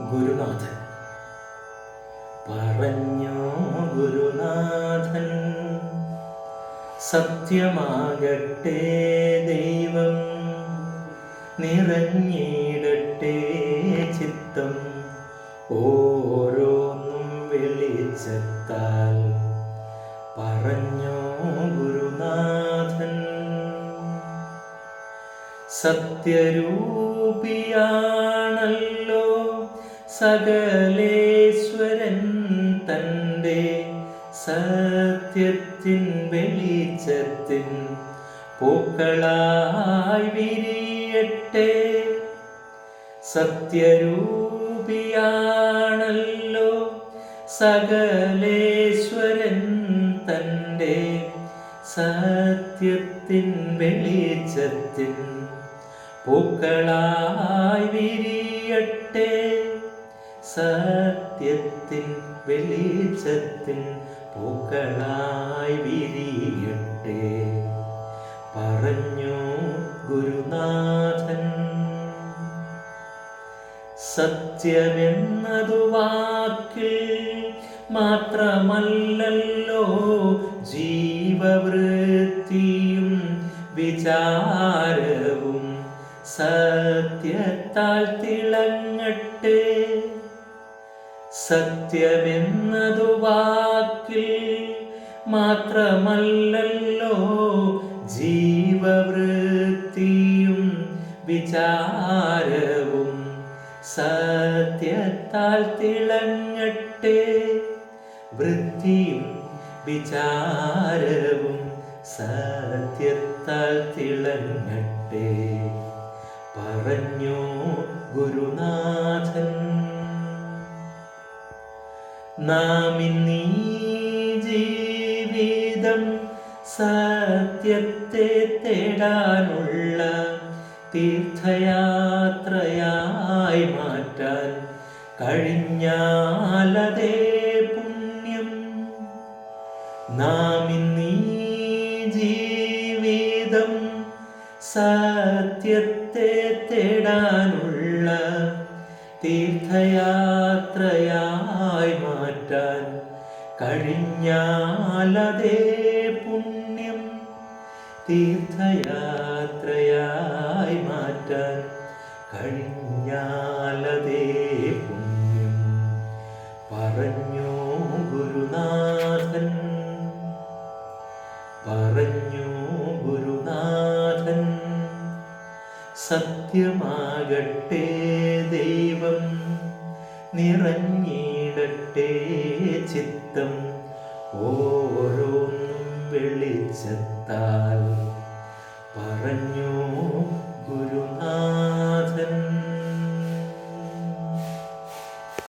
ഗുരുനാഥൻ. പറഞ്ഞു ഗുരുനാഥൻ സത്യമാകട്ടെ ദൈവം നിറഞ്ഞിടട്ടെ ചിത്തം ഓരോന്നും വെളിച്ചത്താൽ. പറഞ്ഞോ ഗുരുനാഥൻ സത്യരൂപിയാണല്ലോ സകലേശ്വരൻ തന്റെ സത്യത്തിൻ വെളിച്ചത്തിൻ പൂക്കളായി വിരിയട്ടെ. സത്യരൂപിയാണല്ലോ സകലേശ്വരൻ തന്റെ സത്യത്തിൻ വെളിച്ചത്തിൻ പൂക്കളായി വിരിയട്ടെ. സത്യത്തിൻ വെളിച്ചത്തിൻ പൂക്കളായി വിരിയട്ടെ. പറഞ്ഞു ഗുരുനാഥൻ സത്യമെന്നതു വാക്കിൽ മാത്രമല്ലല്ലോ ജീവവൃത്തിയും വിചാരവും. സത്യത്താൽ തിളങ്ങട്ടെ. സത്യമെന്നതു വാക്കിൽ മാത്രമല്ലല്ലോ ജീവവൃത്തിയും വിചാരവും സത്യത്താൽ തിളങ്ങട്ടെ വൃത്തിയും വിചാരവും സത്യത്താൽ തിളങ്ങട്ടെ. പറഞ്ഞു ഗുരുനാഥൻ നാം ജീവിതം സത്യത്തെ തേടാനുള്ള തീർത്ഥയാത്രയായി മാറ്റാൻ കഴിഞ്ഞാലതേ പുണ്യം. നാം ഇന്നീ ജീവിതം സത്യത്തെ തേടാനുള്ള തീർത്ഥയാത്രയായി മാറ്റാൻ കഴിഞ്ഞാലതേ പുണ്യം തീർത്ഥയാത്രയായി മാറ്റാൻ കഴിഞ്ഞാലതേ പുണ്യം. പറഞ്ഞു ഗുരുനാഥൻ പറഞ്ഞു ഗുരുനാഥൻ സത്യമാകട്ടെ ദൈവം നിറഞ്ഞിടട്ടെ ചിത്തം ഓരോന്നും വെളിച്ചത്താൽ. പറഞ്ഞു